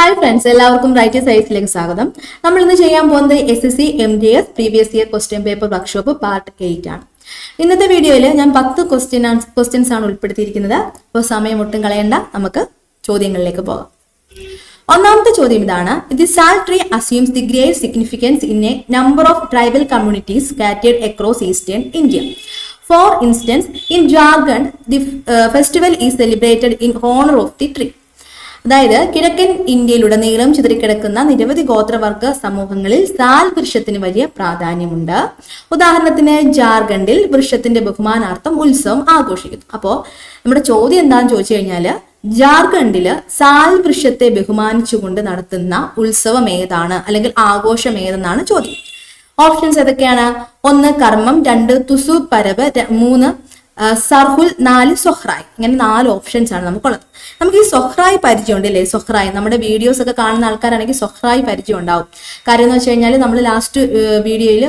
Hi friends എല്ലാവർക്കും right സൈസിലേക്ക് സ്വാഗതം. നമ്മൾ ഇന്ന് ചെയ്യാൻ പോകുന്നത് S S C M D S previous year question paper workshop part eight ആണ്. ഇന്നത്തെ വീഡിയോയിൽ ഞാൻ പത്ത് ക്വസ്റ്റ്യൻ ക്വസ്റ്റ്യൻസ് ആണ് ഉൾപ്പെടുത്തിയിരിക്കുന്നത്. അപ്പോൾ സമയം ഒട്ടും കളയേണ്ട നമുക്ക് ചോദ്യങ്ങളിലേക്ക് പോകാം. ഒന്നാമത്തെ ചോദ്യം ഇതാണ്. The sal tree assumes the great significance in a number of tribal communities scattered across eastern India for instance in Jharkhand the festival is celebrated in honour of the tree അതായത് കിഴക്കൻ ഇന്ത്യയിലുടനീളം ചിതറിക്കിടക്കുന്ന നിരവധി ഗോത്രവർഗ സമൂഹങ്ങളിൽ സാൽ വൃക്ഷത്തിന് വലിയ പ്രാധാന്യമുണ്ട്. ഉദാഹരണത്തിന് ജാർഖണ്ഡിൽ വൃക്ഷത്തിന്റെ ബഹുമാനാർത്ഥം ഉത്സവം ആഘോഷിക്കുന്നു. അപ്പോ നമ്മുടെ ചോദ്യം എന്താണെന്ന് ചോദിച്ചു കഴിഞ്ഞാൽ ജാർഖണ്ഡിൽ സാൽ വൃക്ഷത്തെ ബഹുമാനിച്ചുകൊണ്ട് നടത്തുന്ന ഉത്സവം ഏതാണ്? അല്ലെങ്കിൽ ആഘോഷം ഏതെന്നാണ് ചോദ്യം. ഓപ്ഷൻസ് ഏതൊക്കെയാണ്? ഒന്ന് കർമ്മം രണ്ട് തുസു പരവ് മൂന്ന് സർഹുൽ നാല് സൊഹ്റായ്. ഇങ്ങനെ നാല് ഓപ്ഷൻസ് ആണ് നമുക്കുള്ളത്. നമുക്ക് ഈ സൊഹ്റായ് പരിചയം ഉണ്ട് അല്ലേ സൊഹ്റായ്. നമ്മുടെ വീഡിയോസ് ഒക്കെ കാണുന്ന ആൾക്കാരാണെങ്കിൽ സൊഹ്റായ് പരിചയം ഉണ്ടാവും. കാര്യം എന്ന് വെച്ച് കഴിഞ്ഞാൽ നമ്മൾ ലാസ്റ്റ് വീഡിയോയിൽ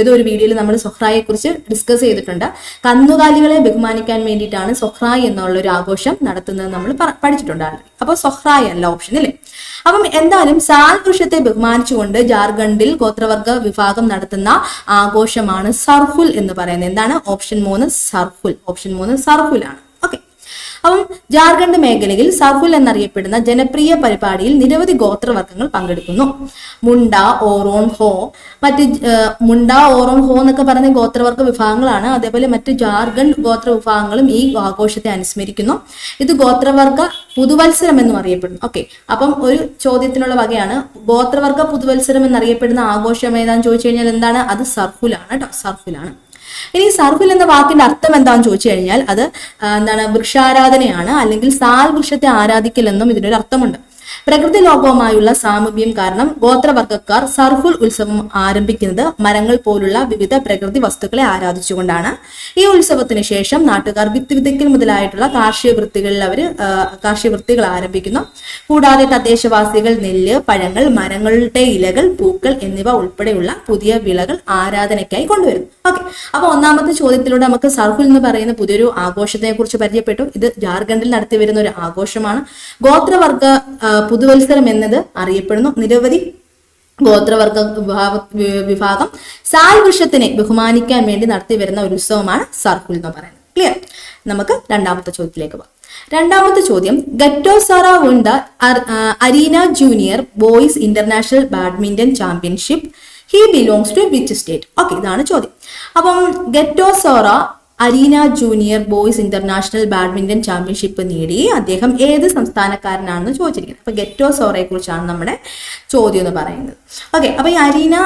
ഏതോ ഒരു വീഡിയോയിൽ നമ്മൾ സൊഹ്റായെ കുറിച്ച് ഡിസ്കസ് ചെയ്തിട്ടുണ്ട്. കന്നുകാലികളെ ബഹുമാനിക്കാൻ വേണ്ടിയിട്ടാണ് സൊഹ്റായ് എന്നുള്ള ഒരു ആഘോഷം നടത്തുന്നത് നമ്മൾ പഠിച്ചിട്ടുണ്ട്. already. അപ്പോൾ സൊഹ്റായ് അല്ല ഓപ്ഷൻ അല്ലേ? അപ്പം എന്തായാലും സാൽ വൃക്ഷത്തെ ബഹുമാനിച്ചുകൊണ്ട് ജാർഖണ്ഡിൽ ഗോത്രവർഗ വിഭാഗം നടത്തുന്ന ആഘോഷമാണ് സർഹുൽ എന്ന് പറയുന്നത്. എന്താണ്? ഓപ്ഷൻ മൂന്ന് സർഹുൽ. ഓപ്ഷൻ മൂന്ന് സർഹുൽ ആണ് അപ്പം ജാർഖണ്ഡ് മേഖലയിൽ സഹുൽ എന്നറിയപ്പെടുന്ന ജനപ്രിയ പരിപാടിയിൽ നിരവധി ഗോത്രവർഗങ്ങൾ പങ്കെടുക്കുന്നു. മുണ്ട ഓറോൺ ഹോ. മറ്റ് മുണ്ട ഓറോൺ ഹോ എന്നൊക്കെ പറയുന്ന ഗോത്രവർഗ വിഭാഗങ്ങളാണ്. അതേപോലെ മറ്റ് ജാർഖണ്ഡ് ഗോത്ര വിഭാഗങ്ങളും ഈ ആഘോഷത്തെ അനുസ്മരിക്കുന്നു. ഇത് ഗോത്രവർഗ പുതുവത്സരം എന്നും അറിയപ്പെടുന്നു. ഓക്കെ. അപ്പം ഒരു ചോദ്യത്തിനുള്ള വകയാണ്. ഗോത്രവർഗ പുതുവത്സരം എന്നറിയപ്പെടുന്ന ആഘോഷം ഏതാന്ന് ചോദിച്ചു കഴിഞ്ഞാൽ എന്താണ്? അത് സർഫുലാണ് കേട്ടോ സർഹുലാണ് ഇനി സർവിൽ എന്ന വാക്കിന്റെ അർത്ഥം എന്താണെന്ന് ചോദിച്ചു കഴിഞ്ഞാൽ അത് എന്താണ് വൃക്ഷാരാധനയാണ് അല്ലെങ്കിൽ സാൽ വൃക്ഷത്തെ ആരാധിക്കൽ എന്നും ഇതിനൊരു അർത്ഥമുണ്ട്. പ്രകൃതി ലോകവുമായുള്ള സാമീപ്യം കാരണം ഗോത്രവർഗക്കാർ സർഹുൽ ഉത്സവം ആരംഭിക്കുന്നത് മരങ്ങൾ പോലുള്ള വിവിധ പ്രകൃതി വസ്തുക്കളെ ആരാധിച്ചുകൊണ്ടാണ്. ഈ ഉത്സവത്തിന് ശേഷം നാട്ടുകാർ വിത്ത് വിതയ്ക്കൽ മുതലായിട്ടുള്ള കാർഷിക വൃത്തികളിൽ അവർ കാർഷിക വൃത്തികൾ ആരംഭിക്കുന്നു. കൂടാതെ തദ്ദേശവാസികൾ നെല്ല് പഴങ്ങൾ മരങ്ങളുടെ ഇലകൾ പൂക്കൾ എന്നിവ ഉൾപ്പെടെയുള്ള പുതിയ വിളകൾ ആരാധനയ്ക്കായി കൊണ്ടുവരുന്നു. ഓക്കെ. അപ്പൊ ഒന്നാമത്തെ ചോദ്യത്തിലൂടെ നമുക്ക് സർഹുൽ എന്ന് പറയുന്ന പുതിയൊരു ആഘോഷത്തെ കുറിച്ച് പരിചയപ്പെട്ടു. ഇത് ജാർഖണ്ഡിൽ നടത്തി വരുന്ന ഒരു ആഘോഷമാണ്. ഗോത്രവർഗ പുതുവത്സരം എന്നത് അറിയപ്പെടുന്നു. നിരവധി ഗോത്രവർഗ വിഭാഗ- വിഭാഗം സാൽ വൃക്ഷത്തിനെ ബഹുമാനിക്കാൻ വേണ്ടി നടത്തി വരുന്ന ഒരു ഉത്സവമാണ് സർക്കുൽ എന്ന് പറയുന്നത്. ക്ലിയർ നമുക്ക് രണ്ടാമത്തെ ചോദ്യത്തിലേക്ക് പോകാം. രണ്ടാമത്തെ ചോദ്യം Gatosara won the arena junior boys international badminton championship. He belongs to which state okay ഇതാണ് ചോദ്യം. അപ്പം Gatosora arena junior boys international badminton championship നേടി അദ്ദേഹം ഏത് സംസ്ഥാനക്കാരനാണെന്ന് ചോദിച്ചിരിക്കുന്നത് അപ്പൊ ഗെറ്റോ സോറയെ കുറിച്ചാണ് നമ്മുടെ ചോദ്യം എന്ന് പറയുന്നത്. ഓക്കെ അപ്പൊ ഈ അരീന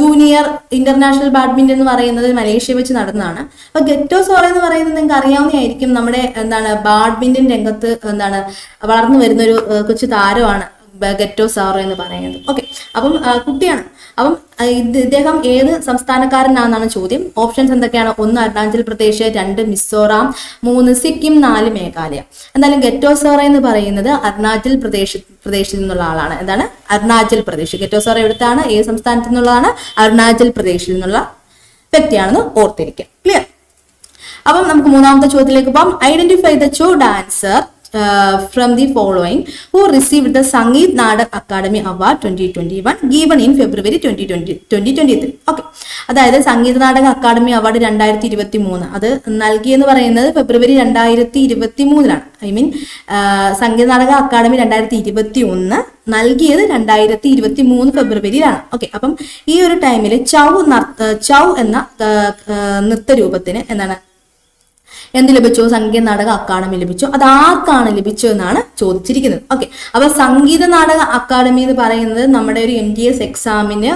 ജൂനിയർ ഇന്റർനാഷണൽ ബാഡ്മിന്റൺ എന്ന് പറയുന്നത് മലേഷ്യ വെച്ച് നടന്നതാണ്. അപ്പൊ ഗെറ്റോ സോറ എന്ന് പറയുന്നത് നിങ്ങൾക്ക് അറിയാവുന്നതായിരിക്കും നമ്മുടെ എന്താണ് ബാഡ്മിന്റൺ രംഗത്ത് എന്താണ് വളർന്നു വരുന്ന ഒരു കൊച്ചു താരമാണ് ബ- ഗെറ്റോ സാറോ എന്ന് പറയുന്നത്. ഓക്കെ അപ്പം കുട്ടിയാണ്. അപ്പം ഇദ്ദേഹം ഏത് സംസ്ഥാനക്കാരനാണെന്നാണ് ചോദ്യം. ഓപ്ഷൻസ് എന്തൊക്കെയാണ്? ഒന്ന് അരുണാചൽ പ്രദേശ് രണ്ട് മിസോറാം മൂന്ന് സിക്കിം നാല് മേഘാലയ. എന്തായാലും ഗെറ്റോ സാറ എന്ന് പറയുന്നത് അരുണാചൽ പ്രദേശ് പ്രദേശിൽ നിന്നുള്ള ആളാണ്. എന്താണ്? അരുണാചൽ പ്രദേശ്. ഗെറ്റോ സാറ എവിടുത്താണ്? ഏത് സംസ്ഥാനത്തു നിന്നുള്ളതാണ്? അരുണാചൽ പ്രദേശിൽ നിന്നുള്ള വ്യക്തിയാണെന്ന് ഓർത്തിരിക്കുക ക്ലിയർ അപ്പം നമുക്ക് മൂന്നാമത്തെ ചോദ്യത്തിലേക്ക് പോകാം. Identify the Chhau dancer from the following who received the Sangeet Natak Akademi award twenty twenty one given in February twenty twenty twenty twenty three okay അതായത് സംഗീത നാടക അക്കാദമി അവാർഡ് രണ്ടായിരത്തി ഇരുപത്തി മൂന്ന് അത് നൽകിയെന്ന് പറയുന്നത് ഫെബ്രുവരി രണ്ടായിരത്തി ഇരുപത്തി മൂന്നിലാണ് I mean Sangeetha Nataka academy രണ്ടായിരത്തി ഇരുപത്തി ഒന്ന് നൽകിയത് രണ്ടായിരത്തി ഇരുപത്തി മൂന്ന് ഫെബ്രുവരിയിലാണ്. ഓക്കെ അപ്പം ഈ ഒരു ടൈമിൽ ചൗ നർത്ത- ചൗ എന്ന നൃത്ത രൂപത്തിന് എന്താണ് എന്ത് ലഭിച്ചു? സംഗീത നാടക അക്കാദമി ലഭിച്ചു. അത് ആർക്കാണ് ലഭിച്ചു എന്നാണ് ചോദിച്ചിരിക്കുന്നത്. ഓക്കെ അപ്പൊ സംഗീത നാടക അക്കാദമി എന്ന് പറയുന്നത് നമ്മുടെ ഒരു എം ഡി എസ് എക്സാമിന്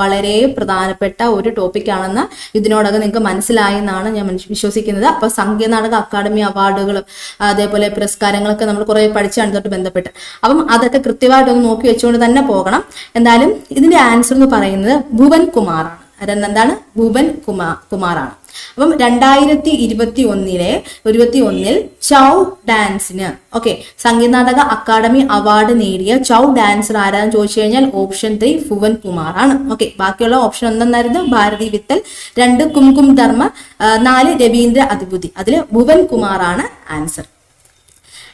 വളരെ പ്രധാനപ്പെട്ട ഒരു ടോപ്പിക് ആണെന്ന് ഇതിനോടകം നിങ്ങൾക്ക് മനസ്സിലായി എന്നാണ് ഞാൻ വിശ്വസിക്കുന്നത്. അപ്പൊ സംഗീത നാടക അക്കാദമി അവാർഡുകളും അതേപോലെ പുരസ്കാരങ്ങളൊക്കെ നമ്മൾ കുറെ പഠിച്ചാണ് തൊട്ട് ബന്ധപ്പെട്ട്. അപ്പം അതൊക്കെ കൃത്യമായിട്ടൊന്ന് നോക്കി വെച്ചുകൊണ്ട് തന്നെ പോകണം. എന്തായാലും ഇതിന്റെ ആൻസർ എന്ന് പറയുന്നത് ഭുവൻ കുമാറാണ്. അതെന്താണ് ഭുവൻ കുമാർ കുമാറാണ്. അപ്പം രണ്ടായിരത്തി ഇരുപത്തി ഒന്നിലെ ഇരുപത്തി ഒന്നിൽ ചൗ ഡാൻസിന്. ഓക്കെ സംഗീതനാടക അക്കാദമി അവാർഡ് നേടിയ ചൗ ഡാൻസർ ആരാന്ന് ചോദിച്ചു കഴിഞ്ഞാൽ ഓപ്ഷൻ ത്രീ ഭുവൻ കുമാർ ആണ് ഓക്കെ ബാക്കിയുള്ള ഓപ്ഷൻ ഒന്നെന്നായിരുന്നു? ഭാരതി വിത്തൽ രണ്ട് കുംകും ധർമ്മ നാല് രവീന്ദ്ര അതിബുദ്ധി. അതിൽ ഭുവൻ കുമാർ ആണ് ആൻസർ.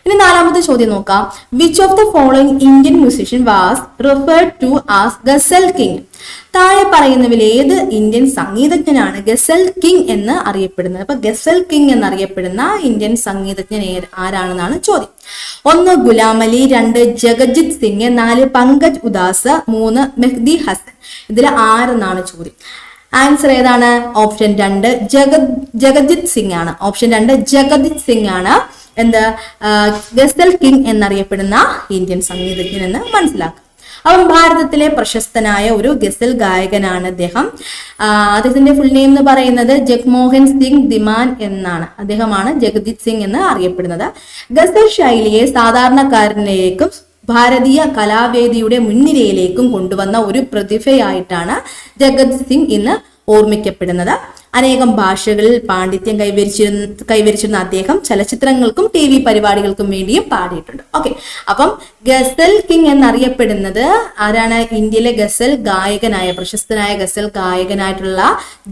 ഇനി നാലാമത്തെ ചോദ്യം നോക്കാം. Which of the following Indian musician was referred to as ghazal king താഴെ പറയുന്നവയിൽ ഏത് ഇന്ത്യൻ സംഗീതജ്ഞനാണ് ഗസൽ കിങ് എന്ന് അറിയപ്പെടുന്നത്? അപ്പൊ ഗസൽ കിങ് എന്നറിയപ്പെടുന്ന ഇന്ത്യൻ സംഗീതജ്ഞൻ ആരാണെന്നാണ് ചോദ്യം. ഒന്ന് ഗുലാം അലി രണ്ട് ജഗജിത് സിംഗ്. നാല് പങ്കജ് ഉദാസ്. മൂന്ന് മെഹ്ദി ഹസൻ. ഇതിൽ ആരെന്നാണ് ചോദ്യം? ആൻസർ ഏതാണ്? ഓപ്ഷൻ രണ്ട് ജഗത് ജഗജിത് സിംഗ് ആണ്. ഓപ്ഷൻ രണ്ട് ജഗജിത് സിംഗ് ആണ്. എന്ത് ഗസൽ കിങ് എന്നറിയപ്പെടുന്ന ഇന്ത്യൻ സംഗീതജ്ഞൻ എന്ന് മനസ്സിലാക്കാം. അവൻ ഭാരതത്തിലെ പ്രശസ്തനായ ഒരു ഗസൽ ഗായകനാണ് അദ്ദേഹം. അദ്ദേഹത്തിന്റെ ഫുൾ നെയിം എന്ന് പറയുന്നത് ജഗ്മോഹൻ സിംഗ് ദിമാൻ എന്നാണ്. അദ്ദേഹമാണ് ജഗദീത് സിംഗ് എന്ന് അറിയപ്പെടുന്നത്. ഗസൽ ശൈലിയെ സാധാരണക്കാരനിലേക്കും ഭാരതീയ കലാവേദിയുടെ മുൻനിരയിലേക്കും കൊണ്ടുവന്ന ഒരു പ്രതിഭയായിട്ടാണ് ജഗത് സിംഗ് ഇന്ന് ഓർമ്മിക്കപ്പെടുന്നത്. അനേകം ഭാഷകളിൽ പാണ്ഡിത്യം കൈവരിച്ചിരുന്ന കൈവരിച്ചിരുന്ന അദ്ദേഹം ചലച്ചിത്രങ്ങൾക്കും ടി വി പരിപാടികൾക്കും വേണ്ടിയും പാടിയിട്ടുണ്ട്. ഓക്കെ അപ്പം ഗസൽ കിങ് എന്നറിയപ്പെടുന്നത് ആരാണ്? ഇന്ത്യയിലെ ഗസൽ ഗായകനായ പ്രശസ്തനായ ഗസൽ ഗായകനായിട്ടുള്ള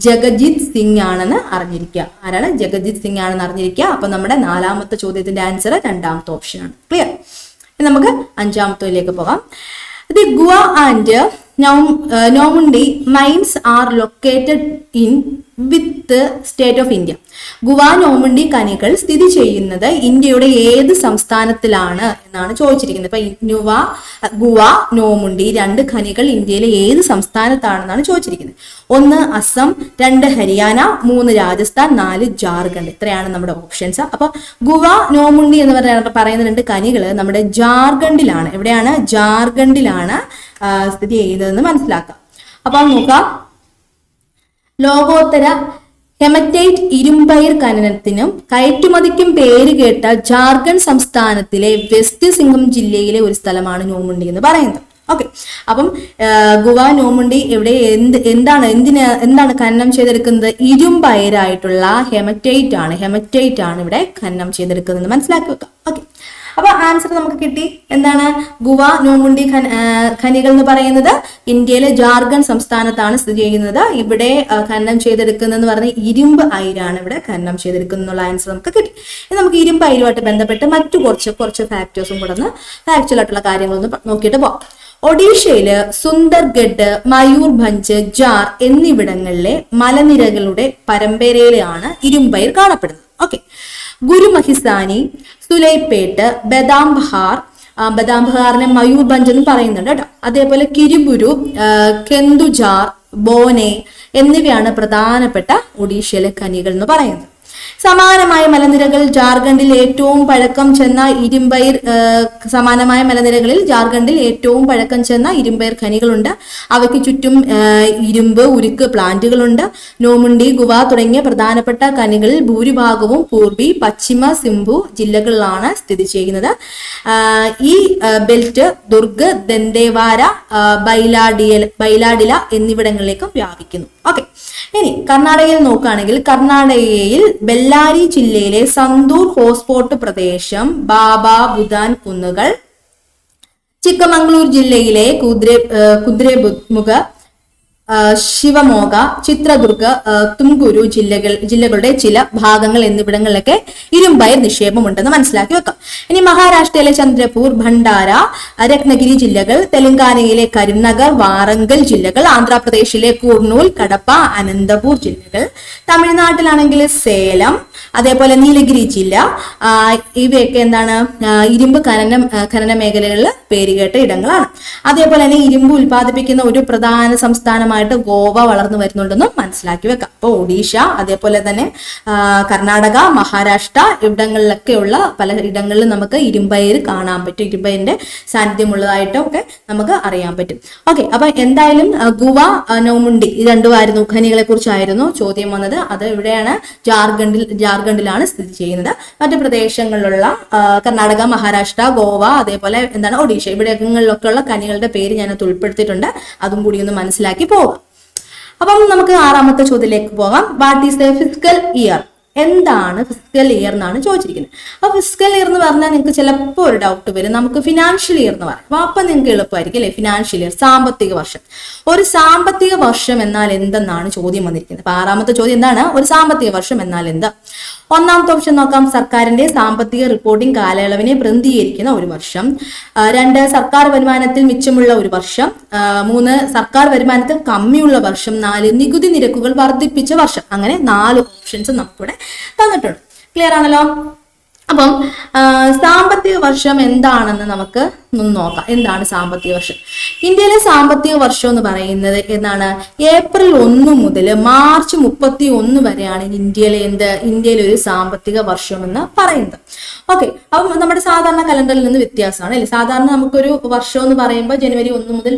ജഗജിത് സിംഗ് ആണെന്ന് അറിഞ്ഞിരിക്കുക. ആരാണ്? ജഗജിത് സിംഗ് ആണെന്ന് അറിഞ്ഞിരിക്കുക. അപ്പൊ നമ്മുടെ നാലാമത്തെ ചോദ്യത്തിന്റെ ആൻസർ രണ്ടാമത്തെ ഓപ്ഷൻ ആണ്. ക്ലിയർ നമുക്ക് അഞ്ചാമത്തേലേക്ക് പോകാം. The Gua and Noamundi mines are located in with state of India. Gua Noamundi കനികൾ സ്ഥിതി ചെയ്യുന്നത് ഇന്ത്യയുടെ ഏത് സംസ്ഥാനത്തിലാണ് എന്നാണ് ചോദിച്ചിരിക്കുന്നത്. ഇപ്പൊ നുവ ഗുവ നോമുണ്ടി രണ്ട് ഖനികൾ ഇന്ത്യയിലെ ഏത് സംസ്ഥാനത്താണെന്നാണ് ചോദിച്ചിരിക്കുന്നത്. ഒന്ന് അസം രണ്ട് ഹരിയാന മൂന്ന് രാജസ്ഥാൻ നാല് ജാർഖണ്ഡ്. ഇത്രയാണ് നമ്മുടെ ഓപ്ഷൻസ് അപ്പൊ ഗുവ നോമുണ്ടി എന്ന് പറയുന്ന പറയുന്ന രണ്ട് ഖനികൾ. നമ്മുടെ ജാർഖണ്ഡിലാണ്. എവിടെയാണ്? ജാർഖണ്ഡിലാണ് സ്ഥിതി ചെയ്യുന്നതെന്ന് മനസ്സിലാക്കാം. അപ്പൊ നോക്കാം. ലോകോത്തര ഹെമറ്റൈറ്റ് ഇരുമ്പയർ ഖനനത്തിനും കയറ്റുമതിക്കും പേര് കേട്ട ജാർഖണ്ഡ് സംസ്ഥാനത്തിലെ വെസ്റ്റ് സിംഗം ജില്ലയിലെ ഒരു സ്ഥലമാണ് നോമുണ്ടി എന്ന് പറയുന്നത്. ഓക്കെ അപ്പം ഗുവ നോമുണ്ടി എവിടെ എന്ത് എന്താണ് എന്തിന് എന്താണ് ഖനനം ചെയ്തെടുക്കുന്നത്? ഇരുമ്പയരായിട്ടുള്ള ഹെമറ്റൈറ്റ് ആണ് ഹെമറ്റൈറ്റ് ആണ് ഇവിടെ ഖനനം ചെയ്തെടുക്കുന്നത് മനസ്സിലാക്കി വെക്കാം. ഓക്കെ അപ്പൊ ആൻസർ നമുക്ക് കിട്ടി. എന്താണ്? ഗുവ നോമുണ്ടി ഖന ഖനികൾ എന്ന് പറയുന്നത് ഇന്ത്യയിലെ ജാർഖണ്ഡ് സംസ്ഥാനത്താണ് സ്ഥിതി ചെയ്യുന്നത്. ഇവിടെ ഖനനം ചെയ്തെടുക്കുന്നതെന്ന് പറഞ്ഞ ഇരുമ്പ് അയിരാണ് ഇവിടെ ഖനനം ചെയ്തെടുക്കുന്നുള്ള ആൻസർ നമുക്ക് കിട്ടി. നമുക്ക് ഇരുമ്പ് അയിരുമായിട്ട് ബന്ധപ്പെട്ട് മറ്റു കുറച്ച് കുറച്ച് ഫാക്ടേഴ്സും കൂടെ ഒന്ന് ഫാക്ച്വൽ ആയിട്ടുള്ള കാര്യങ്ങളൊന്ന് നോക്കിയിട്ട് പോകാം ഒഡീഷയിൽ സുന്ദർഗഡ് മയൂർഭഞ്ച് ജാർ എന്നിവിടങ്ങളിലെ മലനിരകളുടെ പരമ്പരയിലാണ് ഇരുമ്പയിർ കാണപ്പെടുന്നത്. ഓക്കെ ഗുരുമഹിസാനി സുലൈപ്പേട്ട് ബദാം ബഹാർ ആ, ബദാം ബഹാറിനെ മയൂർബഞ്ച് എന്ന് പറയുന്നുണ്ട് കേട്ടോ. അതേപോലെ കിരിബുരു കെന്തുജാർ ബോനെ എന്നിവയാണ് പ്രധാനപ്പെട്ട ഒഡീഷയിലെ കനികൾ എന്ന് പറയുന്നത്. സമാനമായ മലനിരകൾ ജാർഖണ്ഡിൽ ഏറ്റവും പഴക്കം ചെന്ന ഇരുമ്പയിർ സമാനമായ മലനിരകളിൽ ജാർഖണ്ഡിൽ ഏറ്റവും പഴക്കം ചെന്ന ഇരുമ്പയർ ഖനികളുണ്ട്. അവയ്ക്ക് ചുറ്റും ഇരുമ്പ് ഉരുക്ക് പ്ലാന്റുകളുണ്ട്. നോമുണ്ടി ഗുവ തുടങ്ങിയ പ്രധാനപ്പെട്ട ഖനികളിൽ ഭൂരിഭാഗവും പൂർവി പശ്ചിമ സിംഭു ജില്ലകളിലാണ് സ്ഥിതി ചെയ്യുന്നത്. ഈ ബെൽറ്റ് ദുർഗ് ദന്തേവാര ബൈലാഡിയ ബൈലാഡില എന്നിവിടങ്ങളിലേക്കും വ്യാപിക്കുന്നു. ഓക്കെ. ഇനി കർണാടകയിൽ നോക്കുകയാണെങ്കിൽ കർണാടകയിൽ ബെല്ലാരി ജില്ലയിലെ സന്തൂർ ഹോസ്പോട്ട് പ്രദേശം ബാബ ബുദാൻ കുന്നുകൾ ചിക്കമംഗ്ലൂർ ജില്ലയിലെ കുദ്രെ കുദ്രേമുഖ ശിവമോഗ ചിത്രദുർഗ തുംകുരു ജില്ലകൾ ജില്ലകളുടെ ചില ഭാഗങ്ങൾ എന്നിവിടങ്ങളിലൊക്കെ ഇരുമ്പയർ നിക്ഷേപം ഉണ്ടെന്ന് മനസ്സിലാക്കി വെക്കാം. ഇനി മഹാരാഷ്ട്രയിലെ ചന്ദ്രപൂർ ഭണ്ഡാര രത്നഗിരി ജില്ലകൾ തെലങ്കാനയിലെ കരുനഗർ വാറങ്കൽ ജില്ലകൾ ആന്ധ്രാപ്രദേശിലെ കൂർണൂൽ കടപ്പ അനന്തപൂർ ജില്ലകൾ തമിഴ്നാട്ടിലാണെങ്കിൽ സേലം അതേപോലെ നീലഗിരി ജില്ല ഇവയൊക്കെ എന്താണ് ഇരുമ്പ് ഖനനം ഖനന മേഖലകളിൽ പേരുകേട്ട ഇടങ്ങളാണ്. അതേപോലെ തന്നെ ഇരുമ്പ് ഉൽപ്പാദിപ്പിക്കുന്ന ഒരു പ്രധാന സംസ്ഥാനമായിട്ട് ഗോവ വളർന്നു വരുന്നുണ്ടെന്നും മനസ്സിലാക്കി വെക്കാം. അപ്പോൾ ഒഡീഷ അതേപോലെ തന്നെ കർണാടക മഹാരാഷ്ട്ര ഇവിടങ്ങളിലൊക്കെയുള്ള പല ഇടങ്ങളിലും നമുക്ക് ഇരുമ്പയർ കാണാൻ പറ്റും. ഇരുമ്പയറിന്റെ സാന്നിധ്യമുള്ളതായിട്ടും ഒക്കെ നമുക്ക് അറിയാൻ പറ്റും. ഓക്കെ അപ്പൊ എന്തായാലും ഗുവ നോമുണ്ടി ഇത് രണ്ടുമായിരുന്നു ഖനികളെ കുറിച്ചായിരുന്നു ചോദ്യം വന്നത്. അത് ഇവിടെയാണ് ജാർഖണ്ഡിൽ ജാർഖണ്ഡിലാണ് സ്ഥിതി ചെയ്യുന്നത്. മറ്റു പ്രദേശങ്ങളിലുള്ള കർണാടക മഹാരാഷ്ട്ര ഗോവ അതേപോലെ എന്താണ് ഒഡീഷ. ഉള്ള കനികളുടെ പേര് ഞാനത് ഉൾപ്പെടുത്തിയിട്ടുണ്ട്. അതും കൂടി ഒന്ന് മനസ്സിലാക്കി പോകാം അപ്പം നമുക്ക് ആറാമത്തെ ചോദ്യത്തിലേക്ക് പോകാം. What is the physical year എന്താണ് ഫിസിക്കൽ ഇയർ എന്നാണ് ചോദിച്ചിരിക്കുന്നത്. അപ്പോൾ ഫിസിക്കൽ ഇയർ എന്ന് പറഞ്ഞാൽ നിങ്ങൾക്ക് ചിലപ്പോൾ ഒരു ഡൗട്ട് വരും. നമുക്ക് ഫിനാൻഷ്യൽ ഇയർ എന്ന് പറയാം. അപ്പോൾ അപ്പം നിങ്ങൾക്ക് എളുപ്പമായിരിക്കും അല്ലേ? ഫിനാൻഷ്യൽ ഇയർ സാമ്പത്തിക വർഷം. ഒരു സാമ്പത്തിക വർഷം എന്നാൽ എന്തെന്നാണ് ചോദ്യം വന്നിരിക്കുന്നത്? അപ്പൊ ആറാമത്തെ ചോദ്യം എന്താണ്? ഒരു സാമ്പത്തിക വർഷം എന്നാൽ എന്ത്? ഒന്നാമത്തെ ഓപ്ഷൻ നോക്കാം. സർക്കാരിന്റെ സാമ്പത്തിക റിപ്പോർട്ടിംഗ് കാലയളവിനെ പ്രതിനിധീകരിക്കുന്ന ഒരു വർഷം. രണ്ട് സർക്കാർ വരുമാനത്തിൽ മിച്ചമുള്ള ഒരു വർഷം. മൂന്ന് സർക്കാർ വരുമാനത്തിൽ കമ്മിയുള്ള വർഷം. നാല് നികുതി നിരക്കുകൾ വർദ്ധിപ്പിച്ച വർഷം. അങ്ങനെ നാല് ഓപ്ഷൻസ് നമുക്കിവിടെ തന്നിട്ടുണ്ട്. ക്ലിയർ ആണല്ലോ? അപ്പം സാമ്പത്തിക വർഷം എന്താണെന്ന് നമുക്ക് നോക്കാം. എന്താണ് സാമ്പത്തിക വർഷം? ഇന്ത്യയിലെ സാമ്പത്തിക വർഷം എന്ന് പറയുന്നത് എന്താണ് ഏപ്രിൽ ഒന്ന് മുതൽ മാർച്ച് മുപ്പത്തി ഒന്ന് വരെയാണ് ഇന്ത്യയിലെ എന്ത് ഇന്ത്യയിലെ ഒരു സാമ്പത്തിക വർഷം എന്ന് പറയുന്നത്. ഓക്കെ അപ്പം നമ്മുടെ സാധാരണ കലണ്ടറിൽ നിന്ന് വ്യത്യാസമാണ് അല്ലേ? സാധാരണ നമുക്കൊരു വർഷം എന്ന് പറയുമ്പോൾ ജനുവരി ഒന്ന് മുതൽ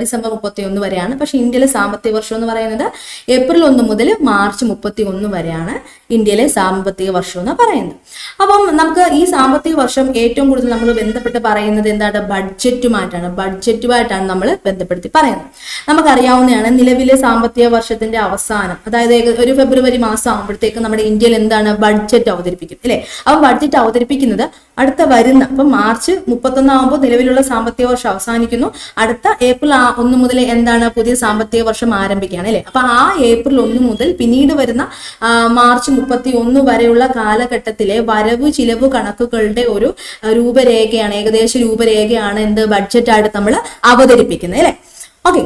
ഡിസംബർ മുപ്പത്തി ഒന്ന് വരെയാണ്. പക്ഷെ ഇന്ത്യയിലെ സാമ്പത്തിക വർഷം എന്ന് പറയുന്നത് ഏപ്രിൽ ഒന്ന് മുതൽ മാർച്ച് മുപ്പത്തി ഒന്ന് വരെയാണ് ഇന്ത്യയിലെ സാമ്പത്തിക വർഷം എന്ന് പറയുന്നത്. അപ്പം നമുക്ക് ഈ സാമ്പത്തിക വർഷം ഏറ്റവും കൂടുതൽ നമ്മൾ ബന്ധപ്പെട്ട് പറയുന്നത് എന്താണ്? ബഡ്ജറ്റുമായിട്ടാണ്. ബഡ്ജറ്റുമായിട്ടാണ് നമ്മൾ ബന്ധപ്പെടുത്തി പറയുന്നത്. നമുക്കറിയാവുന്നതാണ് നിലവിലെ സാമ്പത്തിക വർഷത്തിന്റെ അവസാനം അതായത് ഒരു ഫെബ്രുവരി മാസം ആകുമ്പോഴത്തേക്ക് നമ്മുടെ ഇന്ത്യയിൽ എന്താണ്? ബഡ്ജറ്റ് അവതരിപ്പിക്കും അല്ലേ? അപ്പം ബഡ്ജറ്റ് അവതരിപ്പിക്കുന്നത്. അടുത്ത വരുന്ന അപ്പം മാർച്ച് മുപ്പത്തൊന്നാകുമ്പോൾ നിലവിലുള്ള സാമ്പത്തിക വർഷം അവസാനിക്കുന്നു. അടുത്ത ഏപ്രിൽ ഒന്ന് മുതൽ എന്താണ് പുതിയ സാമ്പത്തിക വർഷം ആരംഭിക്കുകയാണ് അല്ലെ? അപ്പൊ ആ ഏപ്രിൽ ഒന്ന് മുതൽ പിന്നീട് വരുന്ന മാർച്ച് മുപ്പത്തി ഒന്ന് വരെയുള്ള കാലഘട്ടത്തിലെ വരവ് ചിലവ് കണക്കുകളുടെ ഒരു രൂപരേഖയാണ് ഏകദേശ രൂപരേഖയാണ് എന്ത് ബഡ്ജറ്റായിട്ട് നമ്മൾ അവതരിപ്പിക്കുന്നത് അല്ലെ? ഓക്കെ.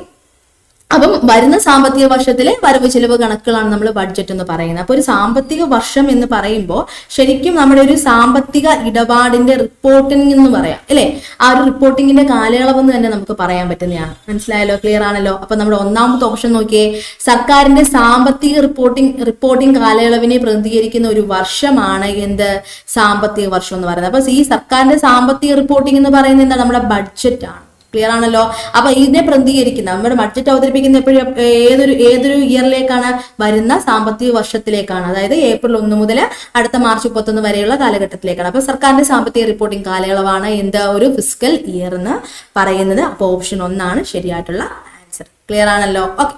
അപ്പം വരുന്ന സാമ്പത്തിക വർഷത്തിലെ വരവ് ചെലവ് കണക്കുകളാണ് നമ്മൾ ബഡ്ജറ്റ് എന്ന് പറയുന്നത്. അപ്പോൾ ഒരു സാമ്പത്തിക വർഷം എന്ന് പറയുമ്പോൾ ശരിക്കും നമ്മുടെ ഒരു സാമ്പത്തിക ഇടപാടിന്റെ റിപ്പോർട്ടിംഗ് എന്ന് പറയാം. അല്ലേ? ആ ഒരു റിപ്പോർട്ടിങ്ങിന്റെ കാലയളവ് എന്ന് തന്നെ നമുക്ക് പറയാൻ പറ്റുന്നതാണ്. മനസ്സിലായല്ലോ? ക്ലിയർ ആണല്ലോ? അപ്പൊ നമ്മുടെ ഒന്നാമത്തെ ഓപ്ഷൻ നോക്കിയേ സർക്കാരിന്റെ സാമ്പത്തിക റിപ്പോർട്ടിംഗ് റിപ്പോർട്ടിംഗ് കാലയളവിനെ പ്രതിനിധീകരിക്കുന്ന ഒരു വർഷമാണ് എന്ത്? സാമ്പത്തിക വർഷം എന്ന് പറയുന്നത്. അപ്പൊ ഈ സർക്കാരിന്റെ സാമ്പത്തിക റിപ്പോർട്ടിംഗ് എന്ന് പറയുന്നത് എന്താ? നമ്മുടെ ബഡ്ജറ്റ് ആണ്. ക്ലിയർ ആണല്ലോ? അപ്പൊ ഇതിനെ പ്രതികരിക്കുന്ന നമ്മുടെ ബഡ്ജറ്റ് അവതരിപ്പിക്കുന്ന എപ്പോഴും ഏതൊരു ഏതൊരു ഇയറിലേക്കാണ് വരുന്ന സാമ്പത്തിക വർഷത്തിലേക്കാണ്. അതായത് ഏപ്രിൽ ഒന്ന് മുതൽ അടുത്ത മാർച്ച് മുപ്പത്തൊന്ന് വരെയുള്ള കാലഘട്ടത്തിലേക്കാണ്. അപ്പൊ സർക്കാരിന്റെ സാമ്പത്തിക റിപ്പോർട്ടിംഗ് കാലയളവാണ് എന്താ ഒരു ഫിസിക്കൽ ഇയർ എന്ന് പറയുന്നത്. അപ്പൊ ഓപ്ഷൻ ഒന്നാണ് ശരിയായിട്ടുള്ള ആൻസർ ക്ലിയർ ആണല്ലോ? ഓക്കെ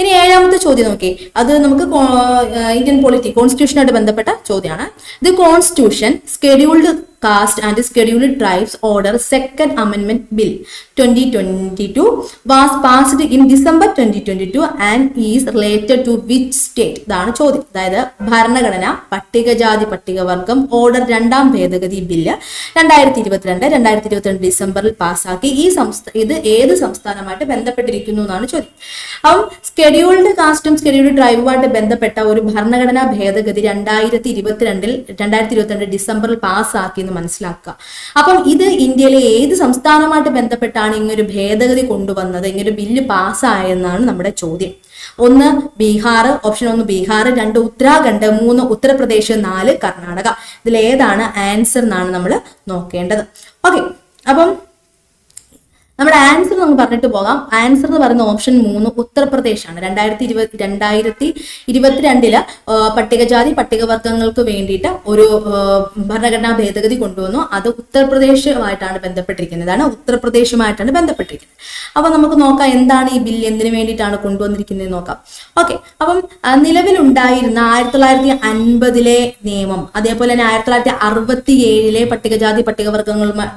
ഇനി ഏഴാമത്തെ ചോദ്യം നോക്കി. അത് നമുക്ക് ഇന്ത്യൻ പോളിറ്റി കോൺസ്റ്റിറ്റ്യൂഷനായിട്ട് ബന്ധപ്പെട്ട ചോദ്യമാണ്. The constitution scheduled caste and scheduled tribes order second അമെൻമെന്റ് bill twenty twenty two was passed in December twenty twenty two and is related to which state ഇതാണ് ചോദ്യം. അതായത് ഭരണഘടന പട്ടികജാതി പട്ടികവർഗം ഓർഡർ രണ്ടാം ഭേദഗതി ബില്ല് രണ്ടായിരത്തി ഇരുപത്തിരണ്ട് രണ്ടായിരത്തി ഇരുപത്തിരണ്ട് ഡിസംബറിൽ പാസ്സാക്കി. ഈ സംസ്ഥാന ഇത് ഏത് സംസ്ഥാനമായിട്ട് ബന്ധപ്പെട്ടിരിക്കുന്നു എന്നാണ് ചോദ്യം. അപ്പം സ്കെഡ്യൂൾഡ് കാസ്റ്റും സ്കെഡ്യൂൾഡ് ട്രൈബുമായിട്ട് ബന്ധപ്പെട്ട ഒരു ഭരണഘടനാ ഭേദഗതി രണ്ടായിരത്തി ഇരുപത്തിരണ്ടിൽ രണ്ടായിരത്തി ഇരുപത്തിരണ്ട് ഡിസംബറിൽ പാസ്സാക്കി മനസ്സിലാക്കുക. അപ്പം ഇത് ഇന്ത്യയിലെ ഏത് സംസ്ഥാനമായിട്ട് ബന്ധപ്പെട്ടാണ് ഇങ്ങനൊരു ഭേദഗതി കൊണ്ടുവന്നത്? ഇങ്ങനൊരു ബില്ല് പാസ്സായെന്നാണ് നമ്മുടെ ചോദ്യം. ഒന്ന് ബീഹാർ ഓപ്ഷൻ ഒന്ന് ബീഹാർ രണ്ട് ഉത്തരാഖണ്ഡ്. മൂന്ന് ഉത്തർപ്രദേശ്. നാല് കർണാടക. ഇതിൽ ഏതാണ് ആൻസർ എന്നാണ് നമ്മൾ നോക്കേണ്ടത്. ഓക്കെ. അപ്പം നമ്മുടെ ആൻസർ നമുക്ക് പറഞ്ഞിട്ട് പോകാം. ആൻസർ എന്ന് പറയുന്ന ഓപ്ഷൻ മൂന്ന് ഉത്തർപ്രദേശാണ്. രണ്ടായിരത്തി ഇരുപത്തി രണ്ടായിരത്തി ഇരുപത്തിരണ്ടിൽ പട്ടികജാതി പട്ടികവർഗങ്ങൾക്ക് വേണ്ടിയിട്ട് ഒരു ഭരണഘടനാ ഭേദഗതി കൊണ്ടുവന്നു. അത് ഉത്തർപ്രദേശുമായിട്ടാണ് ബന്ധപ്പെട്ടിരിക്കുന്നതാണ് ഉത്തർപ്രദേശുമായിട്ടാണ് ബന്ധപ്പെട്ടിരിക്കുന്നത്. അപ്പൊ നമുക്ക് നോക്കാം എന്താണ് ഈ ബില്ല് എന്തിനു വേണ്ടിയിട്ടാണ് കൊണ്ടുവന്നിരിക്കുന്നത് നോക്കാം. ഓക്കെ. അപ്പം നിലവിലുണ്ടായിരുന്ന ആയിരത്തി തൊള്ളായിരത്തി അൻപതിലെ നിയമം അതേപോലെ തന്നെ ആയിരത്തി തൊള്ളായിരത്തി അറുപത്തി ഏഴിലെ പട്ടികജാതി പട്ടികവർഗങ്ങളുമായി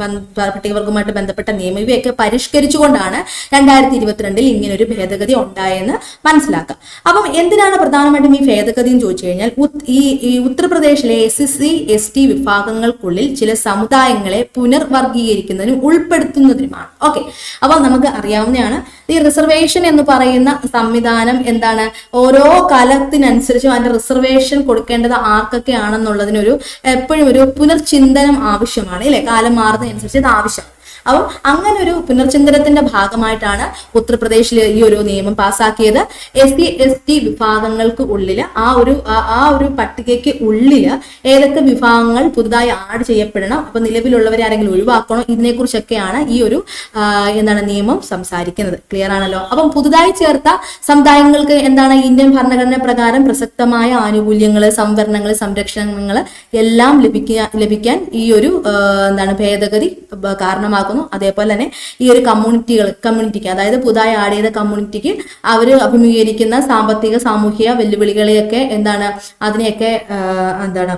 പട്ടികവർഗവുമായിട്ട് ബന്ധപ്പെട്ട നിയമം ഇവയൊക്കെ പരിഷ്കരിച്ചുകൊണ്ടാണ് രണ്ടായിരത്തി ഇരുപത്തിരണ്ടിൽ ഇങ്ങനെ ഒരു ഭേദഗതി ഉണ്ടായെന്ന് മനസ്സിലാക്കാം. അപ്പം എന്തിനാണ് പ്രധാനമായിട്ടും ഈ ഭേദഗതി എന്ന് ചോദിച്ചു കഴിഞ്ഞാൽ ഈ ഉത്തർപ്രദേശിലെ S S C S T വിഭാഗങ്ങൾക്കുള്ളിൽ ചില സമുദായങ്ങളെ പുനർവർഗീകരിക്കുന്നതിനും ഉൾപ്പെടുത്തുന്നതിനുമാണ്. ഓക്കെ. അപ്പോൾ നമുക്ക് അറിയാവുന്നതാണ് ഈ റിസർവേഷൻ എന്ന് പറയുന്ന സംവിധാനം എന്താണ്? ഓരോ കാലത്തിനനുസരിച്ച് അതിന്റെ റിസർവേഷൻ കൊടുക്കേണ്ടത് ആർക്കൊക്കെ ആണെന്നുള്ളതിനൊരു എപ്പോഴും ഒരു പുനർചിന്തനം ആവശ്യമാണ് അല്ലെ? കാലം മാറുന്നതനുസരിച്ച് ഇത് ആവശ്യമാണ് അപ്പം അങ്ങനെ ഒരു പുനർചിന്തനത്തിന്റെ ഭാഗമായിട്ടാണ് ഉത്തർപ്രദേശിൽ ഈ ഒരു നിയമം പാസാക്കിയത്. എസ് സി എസ് ടി വിഭാഗങ്ങൾക്ക് ഉള്ളിൽ ആ ഒരു ആ- ഒരു പട്ടികയ്ക്ക് ഉള്ളിൽ ഏതൊക്കെ വിഭാഗങ്ങൾ പുതുതായി ആഡ് ചെയ്യപ്പെടണം അപ്പൊ നിലവിലുള്ളവരെ ആരെങ്കിലും ഒഴിവാക്കണോ ഇതിനെക്കുറിച്ചൊക്കെയാണ് ഈ ഒരു എന്താണ് നിയമം സംസാരിക്കുന്നത്. ക്ലിയർ ആണല്ലോ? അപ്പം പുതുതായി ചേർത്ത സമുദായങ്ങൾക്ക് എന്താണ് ഇന്ത്യൻ ഭരണഘടന പ്രകാരം പ്രസക്തമായ ആനുകൂല്യങ്ങൾ സംവരണങ്ങൾ സംരക്ഷണങ്ങൾ എല്ലാം ലഭിക്കുക ലഭിക്കാൻ ഈ ഒരു എന്താണ് ഭേദഗതി കാരണമാകുന്നു. ഉണ്ടാകുന്നു അതേപോലെ തന്നെ ഈ ഒരു കമ്മ്യൂണിറ്റികൾ കമ്മ്യൂണിറ്റിക്ക് അതായത് പുതുതായി ആഡ് ചെയ്ത കമ്മ്യൂണിറ്റിക്ക് അവർ അഭിമുഖീകരിക്കുന്ന സാമ്പത്തിക സാമൂഹിക വെല്ലുവിളികളെയൊക്കെ എന്താണ് അതിനെയൊക്കെ എന്താണ്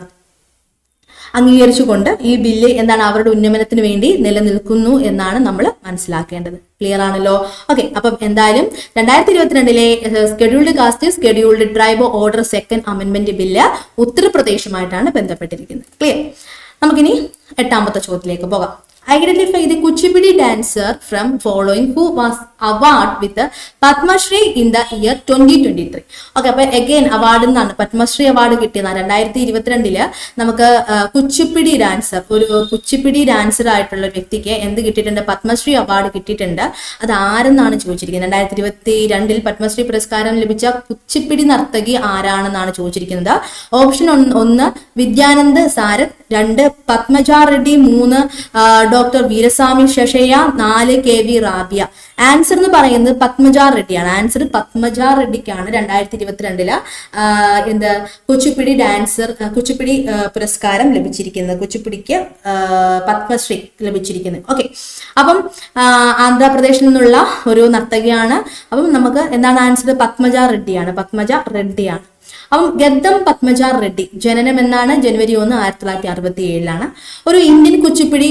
അംഗീകരിച്ചുകൊണ്ട് ഈ ബില്ല് എന്താണ് അവരുടെ ഉന്നമനത്തിന് വേണ്ടി നിലനിൽക്കുന്നു എന്നാണ് നമ്മൾ മനസ്സിലാക്കേണ്ടത്. ക്ലിയർ ആണല്ലോ? ഓക്കെ അപ്പം എന്തായാലും രണ്ടായിരത്തി ഇരുപത്തിരണ്ടിലെ scheduled caste scheduled tribe order second amendment bill ഉത്തർപ്രദേശുമായിട്ടാണ് ബന്ധപ്പെട്ടിരിക്കുന്നത്. ക്ലിയർ നമുക്കിനി എട്ടാമത്തെ ചോദ്യത്തിലേക്ക് പോകാം. Identify the Kuchipudi dancer from following who was award with Padmashri in the year twenty twenty three. Okay അപ്പൊ അഗൈൻ അവാർഡ് നിന്നാണ് പത്മശ്രീ അവാർഡ് കിട്ടിയതാണ് രണ്ടായിരത്തി ഇരുപത്തിരണ്ടിൽ നമുക്ക് കുച്ചിപ്പിടി ഡാൻസർ ഒരു കുച്ചിപ്പിടി ഡാൻസർ ആയിട്ടുള്ള വ്യക്തിക്ക് എന്ത് കിട്ടിയിട്ടുണ്ട്? പത്മശ്രീ അവാർഡ് കിട്ടിയിട്ടുണ്ട്. അത് ആരെന്നാണ് ചോദിച്ചിരിക്കുന്നത്? രണ്ടായിരത്തി ഇരുപത്തി രണ്ടിൽ പത്മശ്രീ പുരസ്കാരം ലഭിച്ച കുച്ചിപ്പിടി നർത്തകി ആരാണെന്നാണ് ചോദിച്ചിരിക്കുന്നത്? ഓപ്ഷൻ ഒന്ന് വിദ്യാനന്ദ് സാരത് രണ്ട് പത്മജ റെഡ്ഡി മൂന്ന് ആ, ഡോക്ടർ വീരസ്വാമി ശശയ്യ നാല് കെ വി റാബിയ. ആൻസർ എന്ന് പറയുന്നത് പത്മജ റെഡ്ഡിയാണ്. ആൻസർ പത്മജ റെഡ്ഡിക്കാണ് രണ്ടായിരത്തി ഇരുപത്തിരണ്ടിൽ എന്ത് കുച്ചിപ്പിടി ഡാൻസർ കുച്ചിപ്പിടി പുരസ്കാരം ലഭിച്ചിരിക്കുന്നത് കുച്ചിപ്പിടിക്ക് പത്മശ്രീ ലഭിച്ചിരിക്കുന്നത്. ഓക്കെ. അപ്പം ആന്ധ്രാപ്രദേശിൽ നിന്നുള്ള ഒരു നർത്തകിയാണ്. അപ്പം നമുക്ക് എന്താണ് ആൻസർ? പത്മജ റെഡ്ഡിയാണ്. പത്മജ റെഡ്ഡിയാണ്. അപ്പം ഗദ്ദം പത്മജ റെഡ്ഡി ജനനം എന്നാണ് ജനുവരി ഒന്ന് ആയിരത്തി തൊള്ളായിരത്തി അറുപത്തി ഏഴിലാണ് ഒരു ഇന്ത്യൻ കുച്ചിപ്പിടി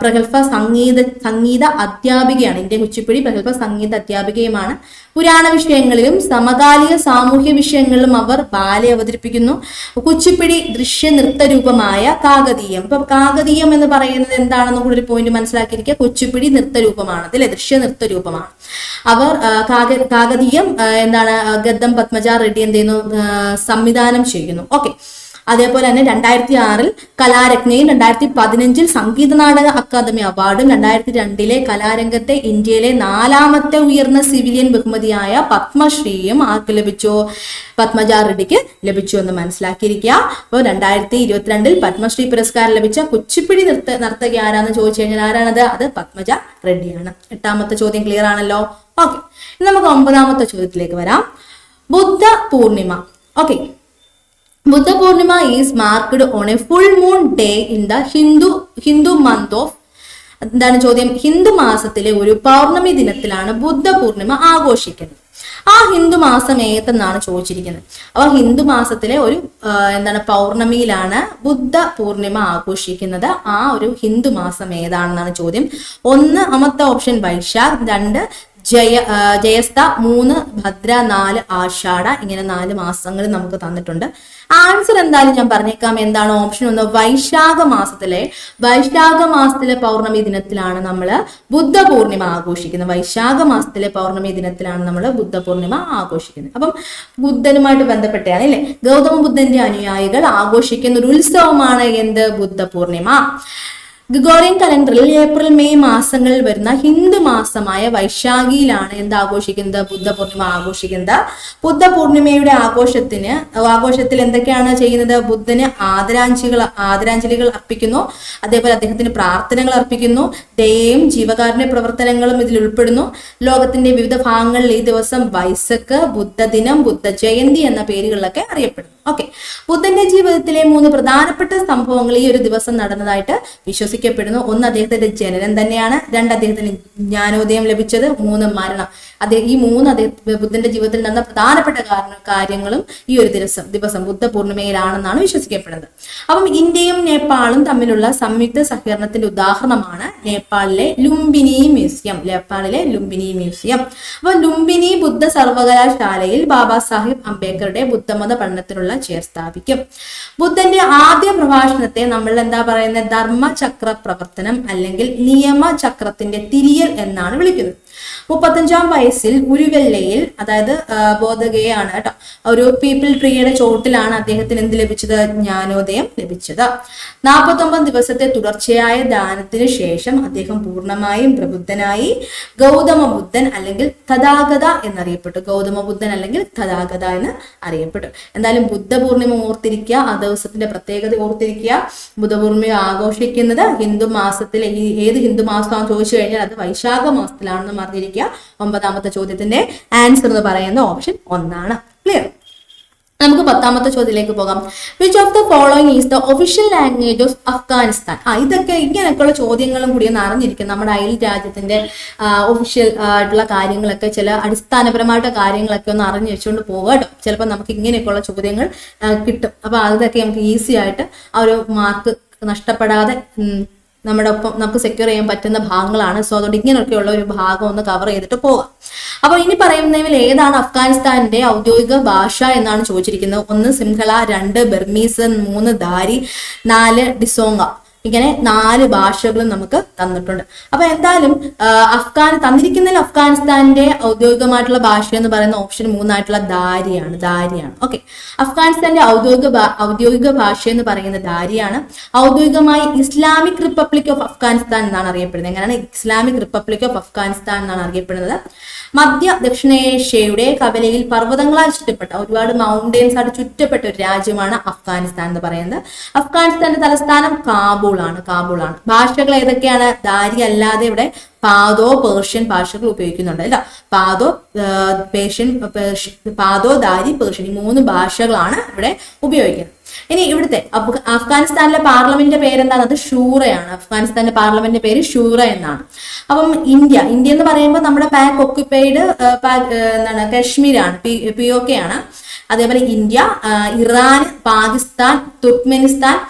പ്രഗത്ഭ സംഗീത സംഗീത അധ്യാപികയാണ്. ഇന്ത്യൻ കുച്ചിപ്പിടി പ്രഗത്ഭ സംഗീത അധ്യാപികയുമാണ്. പുരാണ വിഷയങ്ങളിലും സമകാലിക സാമൂഹ്യ വിഷയങ്ങളിലും അവർ ബാലെ അവതരിപ്പിക്കുന്നു. കുച്ചിപ്പിടി ദൃശ്യ നൃത്ത രൂപമായ കാകതീയം. ഇപ്പൊ കാകതീയം എന്ന് പറയുന്നത് എന്താണെന്ന് കൂടി ഒരു പോയിന്റ് മനസ്സിലാക്കിയിരിക്കുക. കുച്ചിപ്പിടി നൃത്ത രൂപമാണ്. അതിലെ ദൃശ്യ നൃത്ത രൂപമാണ്. അവർ കാക കാകതീയം എന്താണ് ഗദ്ദം പത്മജ റെഡ്ഡി എന്ത് ചെയ്യുന്നു സംവിധാനം ചെയ്യുന്നു. ഓക്കെ അതേപോലെ തന്നെ രണ്ടായിരത്തി ആറിൽ കലാരത്നയും രണ്ടായിരത്തി പതിനഞ്ചിൽ സംഗീത നാടക അക്കാദമി അവാർഡും രണ്ടായിരത്തി രണ്ടിലെ കലാരംഗത്തെ ഇന്ത്യയിലെ നാലാമത്തെ ഉയർന്ന സിവിലിയൻ ബഹുമതിയായ പത്മശ്രീയും ആർക്ക് ലഭിച്ചു? പത്മജ റെഡ്ഡിക്ക് ലഭിച്ചു എന്ന് മനസ്സിലാക്കിയിരിക്കുക. അപ്പോൾ രണ്ടായിരത്തി ഇരുപത്തിരണ്ടിൽ പത്മശ്രീ പുരസ്കാരം ലഭിച്ച കുച്ചിപ്പിടി നൃത്ത നർത്തകി ആരാന്ന് ചോദിച്ചു കഴിഞ്ഞാൽ ആരാണത്? അത് പത്മജ റെഡ്ഡിയാണ്. എട്ടാമത്തെ ചോദ്യം ക്ലിയർ ആണല്ലോ? ഓക്കെ. നമുക്ക് ഒമ്പതാമത്തെ ചോദ്യത്തിലേക്ക് വരാം. Buddha Purnima. Okay. Buddha Purnima is marked on a full moon day in the Hindu Hindu month of എന്താണ് ചോദ്യം? ഹിന്ദു മാസത്തിലെ ഒരു പൗർണമി ദിനത്തിലാണ് ബുദ്ധ പൂർണിമ ആഘോഷിക്കുന്നത്. ആ ഹിന്ദു മാസം ഏതെന്നാണ് ചോദിച്ചിരിക്കുന്നത്? അപ്പൊ ഹിന്ദു മാസത്തിലെ ഒരു എന്താണ് പൗർണമിയിലാണ് ബുദ്ധ പൂർണിമ ആഘോഷിക്കുന്നത്. ആ ഒരു ഹിന്ദു മാസം ഏതാണെന്നാണ് ചോദ്യം. ഒന്ന് അമത്ത ഓപ്ഷൻ വൈശാഖ് രണ്ട് ജയ ജയസ്ത മൂന്ന് ഭദ്ര നാല് ആഷാഢ ഇങ്ങനെ നാല് മാസങ്ങൾ നമുക്ക് തന്നിട്ടുണ്ട്. ആൻസർ എന്തായാലും ഞാൻ പറഞ്ഞേക്കാം. എന്താണ് ഓപ്ഷൻ ഒന്ന്? വൈശാഖ മാസത്തിലെ വൈശാഖ മാസത്തിലെ പൗർണമി ദിനത്തിലാണ് നമ്മൾ ബുദ്ധ പൂർണിമ ആഘോഷിക്കുന്നത്. വൈശാഖ മാസത്തിലെ പൗർണമി ദിനത്തിലാണ് നമ്മൾ ബുദ്ധ പൂർണിമ ആഘോഷിക്കുന്നത്. അപ്പം ബുദ്ധനുമായിട്ട് ബന്ധപ്പെട്ടാണ് അല്ലേ? ഗൗതമ ബുദ്ധന്റെ അനുയായികൾ ആഘോഷിക്കുന്ന ഒരു ഉത്സവമാണ് എന്ത്? ബുദ്ധ പൂർണിമ ഗ്രിഗോറിയൻ കലണ്ടറിൽ ഏപ്രിൽ മെയ് മാസങ്ങളിൽ വരുന്ന ഹിന്ദു മാസമായ വൈശാഖിയിലാണ് എന്ത് ആഘോഷിക്കുന്നത്? ബുദ്ധ പൂർണിമ ആഘോഷിക്കുന്നത്. ബുദ്ധ പൂർണിമയുടെ ആഘോഷത്തിന് ആഘോഷത്തിൽ എന്തൊക്കെയാണ് ചെയ്യുന്നത്? ബുദ്ധന് ആദരാഞ്ജലികൾ ആദരാഞ്ജലികൾ അർപ്പിക്കുന്നു. അതേപോലെ അദ്ദേഹത്തിന് പ്രാർത്ഥനകൾ അർപ്പിക്കുന്നു. ദയയും ജീവകാരുണ്യ പ്രവർത്തനങ്ങളും ഇതിൽ ഉൾപ്പെടുന്നു. ലോകത്തിന്റെ വിവിധ ഭാഗങ്ങളിൽ ഈ ദിവസം വൈസക്ക് ബുദ്ധദിനം ബുദ്ധ ജയന്തി എന്ന പേരുകളിലൊക്കെ അറിയപ്പെടുന്നു. ഓക്കെ ബുദ്ധന്റെ ജീവിതത്തിലെ മൂന്ന് പ്രധാനപ്പെട്ട സംഭവങ്ങൾ ഈ ഒരു ദിവസം നടന്നതായിട്ട് വിശ്വസിക്കപ്പെടുന്നു. ഒന്ന് അദ്ദേഹത്തിന്റെ ജനനം തന്നെയാണ്. രണ്ട് അദ്ദേഹത്തിന് ജ്ഞാനോദയം ലഭിച്ചത്. മൂന്ന് മരണം. അദ്ദേഹം ഈ മൂന്ന് അദ്ദേഹം ബുദ്ധന്റെ ജീവിതത്തിൽ നടന്ന പ്രധാനപ്പെട്ട കാരണ കാര്യങ്ങളും ഈ ഒരു ദിവസം ദിവസം ബുദ്ധ പൂർണിമയിലാണെന്നാണ് വിശ്വസിക്കപ്പെടുന്നത്. അപ്പം ഇന്ത്യയും നേപ്പാളും തമ്മിലുള്ള സംയുക്ത സഹകരണത്തിന്റെ ഉദാഹരണമാണ് നേപ്പാളിലെ ലുംബിനി മ്യൂസിയം നേപ്പാളിലെ ലുംബിനി മ്യൂസിയം. അപ്പൊ ലുംബിനി ബുദ്ധ സർവകലാശാലയിൽ ബാബാ സാഹിബ് അംബേദ്കറുടെ ബുദ്ധമത പഠനത്തിനുള്ള ചെയർ സ്ഥാപിക്കും. ബുദ്ധന്റെ ആദ്യ പ്രഭാഷണത്തെ നമ്മൾ എന്താ പറയുന്നത്? ധർമ്മചക്ര പ്രവർത്തനം അല്ലെങ്കിൽ നിയമചക്രത്തിന്റെ തിരിയൽ എന്നാണ് വിളിക്കുന്നത്. മുപ്പത്തഞ്ചാം വയസ്സിൽ ഉരുവെല്ലയിൽ അതായത് ബോധകയാണ് കേട്ടോ. ഒരു പീപ്പിൾ ട്രീയുടെ ചോട്ടിലാണ് അദ്ദേഹത്തിന് എന്ത് ലഭിച്ചത്? ജ്ഞാനോദയം ലഭിച്ചത്. നാൽപ്പത്തൊമ്പത് ദിവസത്തെ തുടർച്ചയായ ദാനത്തിന് ശേഷം അദ്ദേഹം പൂർണമായും പ്രബുദ്ധനായി ഗൗതമ ബുദ്ധൻ അല്ലെങ്കിൽ തഥാഗത എന്നറിയപ്പെട്ടു. ഗൗതമ ബുദ്ധൻ അല്ലെങ്കിൽ തഥാഗത എന്ന് അറിയപ്പെട്ടു. എന്തായാലും ബുദ്ധ പൂർണിമ ഓർത്തിരിക്കുക ആ ദിവസത്തിന്റെ പ്രത്യേകത ഓർത്തിരിക്കുക. ബുദ്ധപൂർണിമ ആഘോഷിക്കുന്നത് ഹിന്ദു മാസത്തിലെ ഏത് ഹിന്ദു മാസമാണെന്ന് ചോദിച്ചു കഴിഞ്ഞാൽ അത് വൈശാഖ മാസത്തിലാണെന്ന് അറിഞ്ഞിരിക്കുക ഒമ്പതാമത്തെ ചോദ്യത്തിന്റെ ആൻസർ എന്ന് പറയുന്ന ഓപ്ഷൻ ഒന്നാണ്. ക്ലിയർ നമുക്ക് പത്താമത്തെ ചോദ്യത്തിലേക്ക് പോകാം. Which of the following is the official language of Afghanistan ആ ഇതൊക്കെ ഇങ്ങനെയൊക്കെയുള്ള ചോദ്യങ്ങളും കൂടി ഒന്ന് അറിഞ്ഞിരിക്കും നമ്മുടെ അയൽ രാജ്യത്തിന്റെ ഒഫീഷ്യൽ ആയിട്ടുള്ള കാര്യങ്ങളൊക്കെ ചില അടിസ്ഥാനപരമായിട്ട് കാര്യങ്ങളൊക്കെ ഒന്ന് അറിഞ്ഞു വെച്ചുകൊണ്ട് പോവുക ചിലപ്പോൾ നമുക്ക് ഇങ്ങനെയൊക്കെയുള്ള ചോദ്യങ്ങൾ കിട്ടും. അപ്പൊ അതൊക്കെ നമുക്ക് ഈസി ആയിട്ട് ആ ഒരു മാർക്ക് നഷ്ടപ്പെടാതെ നമ്മുടെ ഒപ്പം നമുക്ക് സെക്യൂർ ചെയ്യാൻ പറ്റുന്ന ഭാഗങ്ങളാണ്. സോ അതുകൊണ്ട് ഇങ്ങനെയൊക്കെയുള്ള ഒരു ഭാഗം ഒന്ന് കവർ ചെയ്തിട്ട് പോവാം. അപ്പോൾ ഇനി പറയുന്നതിൽ ഏതാണ് അഫ്ഗാനിസ്ഥാനിന്റെ ഔദ്യോഗിക ഭാഷ എന്നാണ് ചോദിച്ചിരിക്കുന്നത്. ഒന്ന് സിംഹള രണ്ട് ബർമീസ്. മൂന്ന് ദാരി. നാല് ഡിസോങ്ങ ഇങ്ങനെ നാല് ഭാഷകളും നമുക്ക് തന്നിട്ടുണ്ട്. അപ്പൊ എന്തായാലും അഫ്ഗാൻ തന്നിരിക്കുന്നതിൽ അഫ്ഗാനിസ്ഥാന്റെ ഔദ്യോഗികമായിട്ടുള്ള ഭാഷ എന്ന് പറയുന്ന ഓപ്ഷൻ മൂന്നായിട്ടുള്ള ദാരിയാണ് ദാരിയാണ്. ഓക്കെ അഫ്ഗാനിസ്ഥാന്റെ ഔദ്യോഗിക ഔദ്യോഗിക ഭാഷ എന്ന് പറയുന്നത് ദാരിയാണ്. ഔദ്യോഗികമായി ഇസ്ലാമിക് റിപ്പബ്ലിക് ഓഫ് അഫ്ഗാനിസ്ഥാൻ എന്നാണ് അറിയപ്പെടുന്നത്. എങ്ങനെയാണ്? ഇസ്ലാമിക് റിപ്പബ്ലിക് ഓഫ് അഫ്ഗാനിസ്ഥാൻ എന്നാണ് അറിയപ്പെടുന്നത്. മധ്യ ദക്ഷിണേഷ്യയുടെ കവലയിൽ പർവതങ്ങളാൽ ചുറ്റപ്പെട്ട ഒരുപാട് മൗണ്ടെയിൻസ് ആയിട്ട് ചുറ്റപ്പെട്ട ഒരു രാജ്യമാണ് അഫ്ഗാനിസ്ഥാൻ എന്ന് പറയുന്നത്. അഫ്ഗാനിസ്ഥാന്റെ തലസ്ഥാനം കാബൂളാണ് കാബൂളാണ്. ഭാഷകൾ ഏതൊക്കെയാണ്? ദാരി അല്ലാതെ ഇവിടെ പാതോ പേർഷ്യൻ ഭാഷകൾ ഉപയോഗിക്കുന്നുണ്ട് അല്ല? പാതോ പേർഷ്യൻ പാതോ ദാരി പേർഷ്യൻ ഈ മൂന്ന് ഭാഷകളാണ് ഇവിടെ ഉപയോഗിക്കുന്നത്. ഇനി ഇവിടുത്തെ അഫ്ഗ- അഫ്ഗാനിസ്ഥാനിലെ പാർലമെന്റിന്റെ പേരെന്താണ്? അത് ഷൂറയാണ്. അഫ്ഗാനിസ്ഥാന്റെ പാർലമെന്റിന്റെ പേര് ഷൂറ എന്നാണ്. അപ്പം ഇന്ത്യ ഇന്ത്യ എന്ന് പറയുമ്പോൾ നമ്മുടെ പാക്ക് ഒക്യുപൈഡ് എന്താണ്? കാശ്മീരാണ് പി ഒ കെ ആണ്. അതേപോലെ India Iran Pakistan Turkmenistan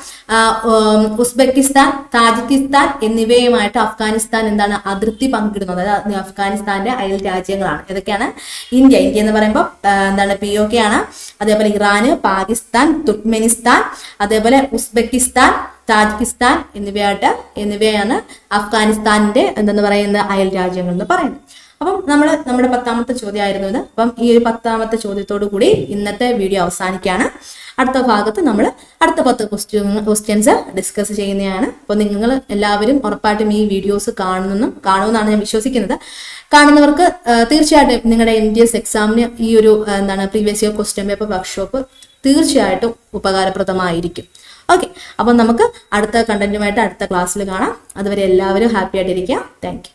Uzbekistan Tajikistan എന്നിവയുമായിട്ട് Afghanistan എന്താണ് അതിർത്തി പങ്കിടുന്നത്? അതായത് അഫ്ഗാനിസ്ഥാന്റെ അയൽ രാജ്യങ്ങളാണ്. ഏതൊക്കെയാണ് ഇന്ത്യ. ഇന്ത്യ എന്ന് പറയുമ്പോൾ എന്താണ് പി ഒ കെ ആണ്. അതേപോലെ ഇറാന് പാകിസ്ഥാൻ തുർക്ക്മെനിസ്ഥാൻ അതേപോലെ ഉസ്ബെക്കിസ്ഥാൻ താജിക്കിസ്ഥാൻ എന്നിവയായിട്ട് എന്നിവയാണ് അഫ്ഗാനിസ്ഥാനിന്റെ എന്തെന്ന് പറയുന്ന അയൽ രാജ്യങ്ങൾ എന്ന് പറയുന്നത്. അപ്പം നമ്മൾ നമ്മുടെ പത്താമത്തെ ചോദ്യമായിരുന്നു ഇത്. അപ്പം ഈ ഒരു പത്താമത്തെ ചോദ്യത്തോടു കൂടി ഇന്നത്തെ വീഡിയോ അവസാനിക്കുകയാണ്. അടുത്ത ഭാഗത്ത് നമ്മൾ അടുത്ത പത്ത് ക്വസ്റ്റ്യൻ ക്വസ്റ്റ്യൻസ് ഡിസ്കസ് ചെയ്യുന്നതാണ്. അപ്പോൾ നിങ്ങൾ എല്ലാവരും ഉറപ്പായിട്ടും ഈ വീഡിയോസ് കാണുമെന്നും കാണുമെന്നാണ് ഞാൻ വിശ്വസിക്കുന്നത്. കാണുന്നവർക്ക് തീർച്ചയായിട്ടും നിങ്ങളുടെ എം ഡി എസ് എക്സാമിന് ഈ ഒരു എന്താണ് previous year question paper workshop തീർച്ചയായിട്ടും ഉപകാരപ്രദമായിരിക്കും. ഓക്കെ അപ്പം നമുക്ക് അടുത്ത കണ്ടന്റുമായിട്ട് അടുത്ത ക്ലാസ്സിൽ കാണാം. അതുവരെ എല്ലാവരും ഹാപ്പി ആയിട്ടിരിക്കുക. താങ്ക്